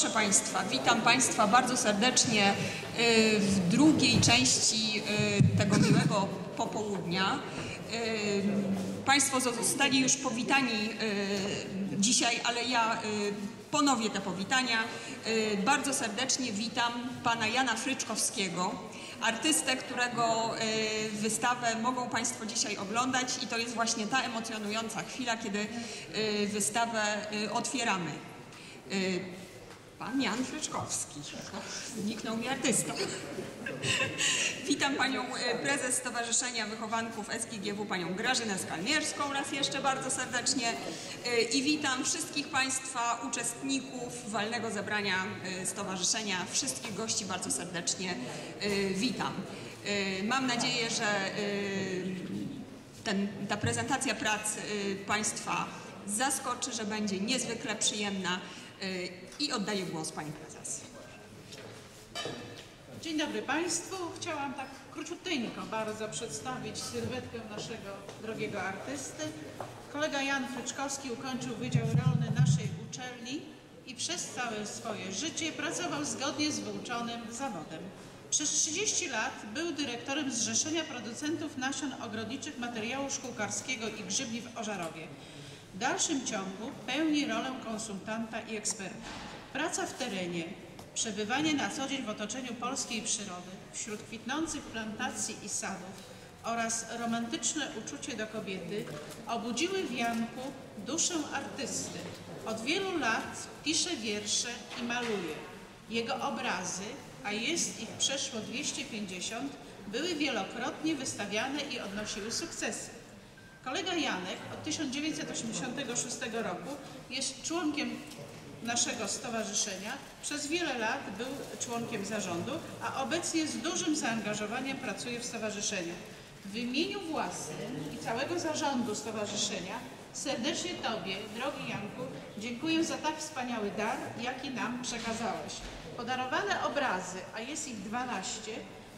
Proszę Państwa, witam Państwa bardzo serdecznie y, w drugiej części y, tego miłego popołudnia. Y, Państwo zostali już powitani dzisiaj, ale ja ponowię te powitania. Bardzo serdecznie witam Pana Jana Fryczkowskiego, artystę, którego wystawę mogą Państwo dzisiaj oglądać i to jest właśnie ta emocjonująca chwila, kiedy wystawę otwieramy. Pan Jan Fryczkowski. Zniknął mi artysta. Witam panią prezes Stowarzyszenia Wychowanków SGGW, panią Grażynę Skalmierską raz jeszcze bardzo serdecznie i witam wszystkich państwa uczestników walnego zebrania stowarzyszenia, wszystkich gości bardzo serdecznie witam. Mam nadzieję, że ten, ta prezentacja prac państwa zaskoczy, że będzie niezwykle przyjemna i oddaję głos Pani Prezes. Dzień dobry Państwu. Chciałam tak króciuteńko bardzo przedstawić sylwetkę naszego drogiego artysty. Kolega Jan Fryczkowski ukończył Wydział Rolny naszej uczelni i przez całe swoje życie pracował zgodnie z wyuczonym zawodem. Przez 30 lat był dyrektorem Zrzeszenia Producentów Nasion Ogrodniczych Materiału Szkółkarskiego i Grzybni w Ożarowie. W dalszym ciągu pełni rolę konsultanta i eksperta. Praca w terenie, przebywanie na co dzień w otoczeniu polskiej przyrody, wśród kwitnących plantacji i sadów oraz romantyczne uczucie do kobiety obudziły w Janku duszę artysty. Od wielu lat pisze wiersze i maluje. Jego obrazy, a jest ich przeszło 250, były wielokrotnie wystawiane i odnosiły sukcesy. Kolega Janek od 1986 roku jest członkiem naszego stowarzyszenia. Przez wiele lat był członkiem zarządu, a obecnie z dużym zaangażowaniem pracuje w stowarzyszeniu. W imieniu własnym i całego zarządu stowarzyszenia serdecznie Tobie, drogi Janku, dziękuję za tak wspaniały dar, jaki nam przekazałeś. Podarowane obrazy, a jest ich 12,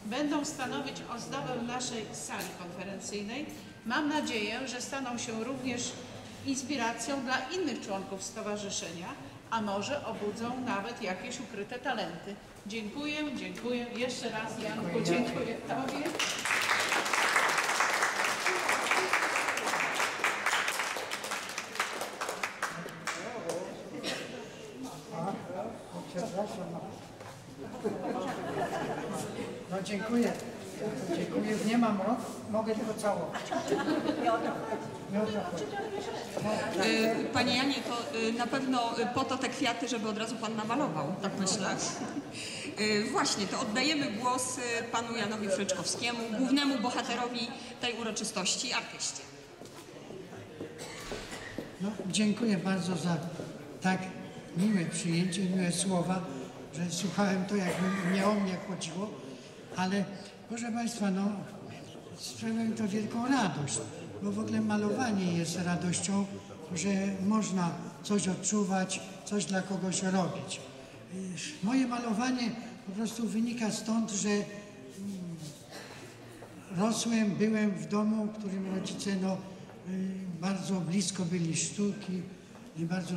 będą stanowić ozdobę naszej sali konferencyjnej. Mam nadzieję, że staną się również inspiracją dla innych członków stowarzyszenia, a może obudzą nawet jakieś ukryte talenty. Dziękuję, dziękuję. Jeszcze raz Janku, dziękuję Tobie. Przepraszam. No dziękuję. Dziękuję. Nie mam rąk. Mogę tylko całować. Y, Panie Janie, to y, na pewno y, po to te kwiaty, żeby od razu Pan namalował, tak myślę. Właśnie, to oddajemy głos Panu Janowi Fryczkowskiemu, głównemu bohaterowi tej uroczystości, artyście. No, dziękuję bardzo za tak miłe przyjęcie, miłe słowa, że słuchałem to, jakby nie o mnie chodziło, ale proszę Państwa, no, sprawia mi to wielką radość, bo w ogóle malowanie jest radością, że można coś odczuwać, coś dla kogoś robić. Moje malowanie po prostu wynika stąd, że mm, rosłem, byłem w domu, w którym rodzice no, y, bardzo blisko byli sztuki, bardzo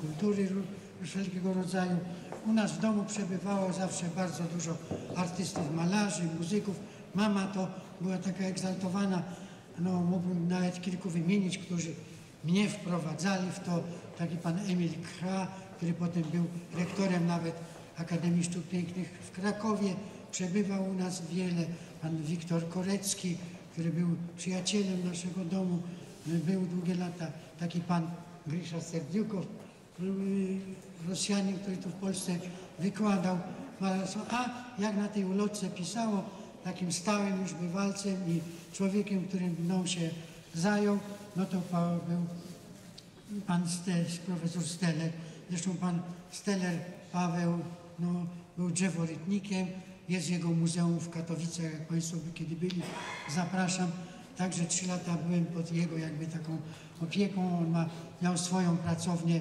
kultury wszelkiego rodzaju. U nas w domu przebywało zawsze bardzo dużo artystów, malarzy, muzyków. Mama to była taka egzaltowana, no mógłbym nawet kilku wymienić, którzy mnie wprowadzali w to. Taki pan Emil Kra, który potem był rektorem nawet Akademii Sztuk Pięknych w Krakowie. Przebywał u nas wiele. Pan Wiktor Korecki, który był przyjacielem naszego domu, był długie lata. Taki pan Grisza Serdiukow, Rosjanin, który tu w Polsce wykładał malarstwo. A jak na tej ulotce pisało, takim stałym już bywalcem i człowiekiem, którym mną się zajął, no to był pan Stel, profesor Steller. Zresztą pan Steller, Paweł, no, był drzeworytnikiem. Jest jego muzeum w Katowicach, jak Państwo by kiedy byli, zapraszam. Także trzy lata byłem pod jego jakby taką opieką. On ma, miał swoją pracownię y,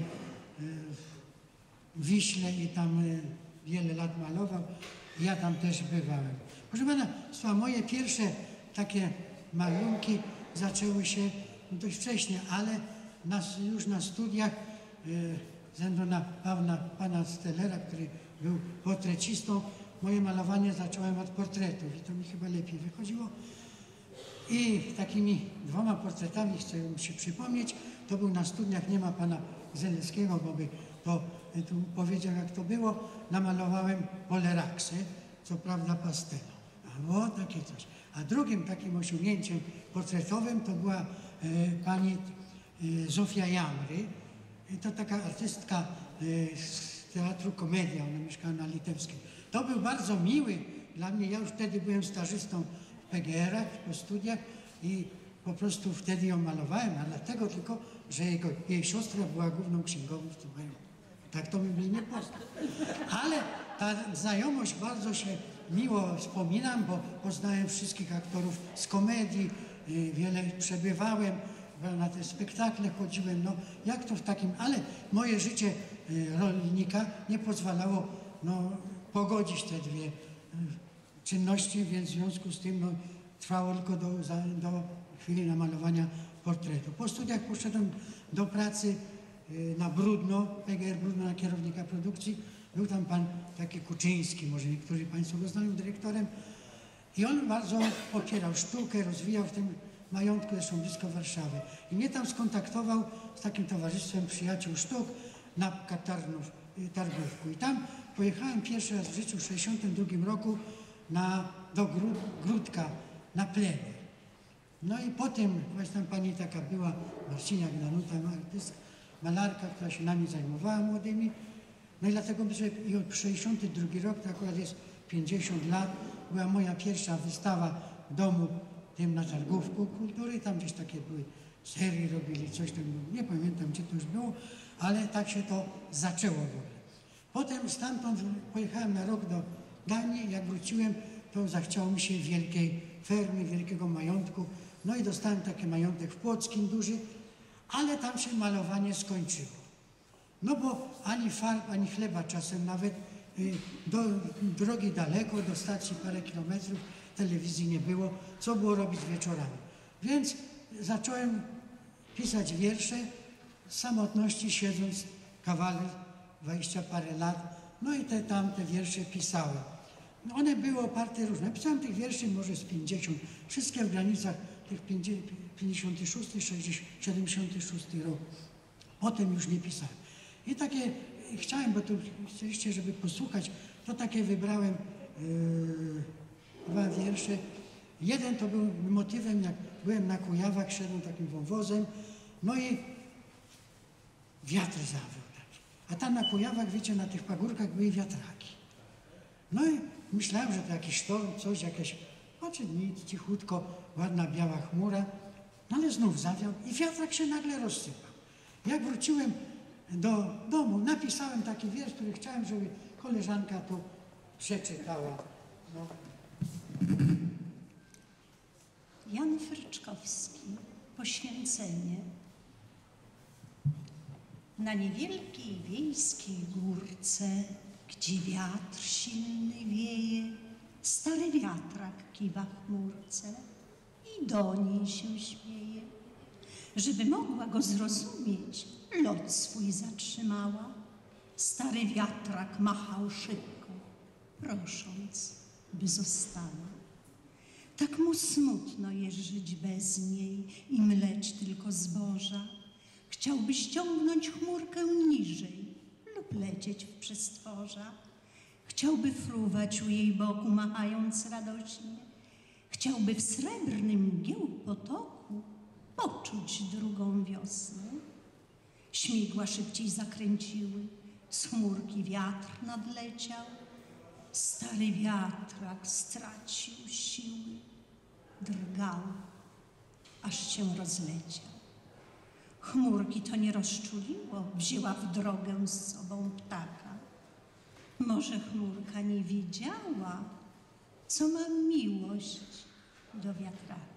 Wiśle i tam y, wiele lat malował. Ja tam też bywałem. Proszę Pana, moje pierwsze takie malunki zaczęły się dość wcześnie, ale nas, już na studiach y, ze względu na pana, pana Stellera, który był portrecistą, moje malowanie zacząłem od portretów i to mi chyba lepiej wychodziło. I takimi dwoma portretami chcę się przypomnieć. To był na studniach, nie ma pana Zeleskiego, bo by to y, tu powiedział jak to było. Namalowałem poleraksy, co prawda pastelą. Albo takie coś. A drugim takim osiągnięciem portretowym to była e, pani e, Zofia Jamry. I to taka artystka e, z Teatru Komedia, ona mieszkała na Litewskiej. To był bardzo miły dla mnie, ja już wtedy byłem stażystą w PGR-ach, po studiach i po prostu wtedy ją malowałem, a dlatego tylko, że jego, jej siostra była główną księgową w tym majątku. Tak to by mnie nie poznał. Ale ta znajomość bardzo się miło wspominam, bo poznałem wszystkich aktorów z komedii, y, wiele przebywałem, na te spektakle chodziłem, no jak to w takim, ale moje życie y, rolnika nie pozwalało no, pogodzić te dwie y, czynności, więc w związku z tym no, trwało tylko do, do chwili namalowania portretu. Po studiach poszedłem do pracy y, na Brudno, PGR Brudno na kierownika produkcji. Był tam pan taki Kuczyński, może niektórzy Państwo go znają, dyrektorem. I on bardzo popierał sztukę, rozwijał w tym majątku, zresztą blisko Warszawy. I mnie tam skontaktował z takim towarzystwem przyjaciół sztuk na Katarnów, y, Targówku. I tam pojechałem pierwszy raz w życiu w 1962 roku na, do Gród, Gródka na plener. No i potem właśnie tam pani taka była, Marciniak Danuta, artystka, malarka, która się nami zajmowała młodymi. No i dlatego, i od 62 rok, to akurat jest 50 lat, była moja pierwsza wystawa w domu tym na Targówku Kultury. Tam gdzieś takie były serie robili, coś tam, nie pamiętam gdzie to już było, ale tak się to zaczęło w ogóle. Potem stamtąd pojechałem na rok do Danii. Jak wróciłem, to zachciało mi się wielkiej fermy, wielkiego majątku. No i dostałem taki majątek w Płockim duży, ale tam się malowanie skończyło. No bo ani farb, ani chleba czasem nawet y, do drogi daleko, do stacji parę kilometrów, telewizji nie było, co było robić wieczorami. Więc zacząłem pisać wiersze z samotności, siedząc kawaler, dwadzieścia parę lat, no i te tamte wiersze pisałem. One były oparte różne. Pisałem tych wierszy może z 50, wszystkie w granicach tych 50, 56, 60, 76 rok. Potem już nie pisałem. I takie chciałem, bo tu chcieliście, żeby posłuchać, to takie wybrałem yy, dwa wiersze. Jeden to był motywem, jak byłem na Kujawach, szedłem takim wąwozem, no i wiatr zawiał. A tam na Kujawach, wiecie, na tych pagórkach były wiatraki. No i myślałem, że to jakiś sztorm, coś, jakieś, znaczy nic, cichutko, ładna biała chmura, no ale znów zawiał i wiatrak się nagle rozsypał. Jak wróciłem do domu, napisałem taki wiersz, który chciałem, żeby koleżanka tu przeczytała. No. Jan Fryczkowski, poświęcenie. Na niewielkiej wiejskiej górce, gdzie wiatr silny wieje, stary wiatrak kiwa chmurce i do niej się śmieje. Żeby mogła go zrozumieć, lot swój zatrzymała. Stary wiatrak machał szybko, prosząc, by została. Tak mu smutno jest żyć bez niej i mleć tylko zboża. Chciałby ściągnąć chmurkę niżej lub lecieć w przestworza. Chciałby fruwać u jej boku, machając radośnie. Chciałby w srebrnym mgieł potoku poczuć drugą wiosnę. Śmigła szybciej zakręciły, z chmurki wiatr nadleciał. Stary wiatrak stracił siły, drgał, aż się rozleciał. Chmurki to nie rozczuliło, wzięła w drogę z sobą ptaka. Może chmurka nie wiedziała, co ma miłość do wiatraka.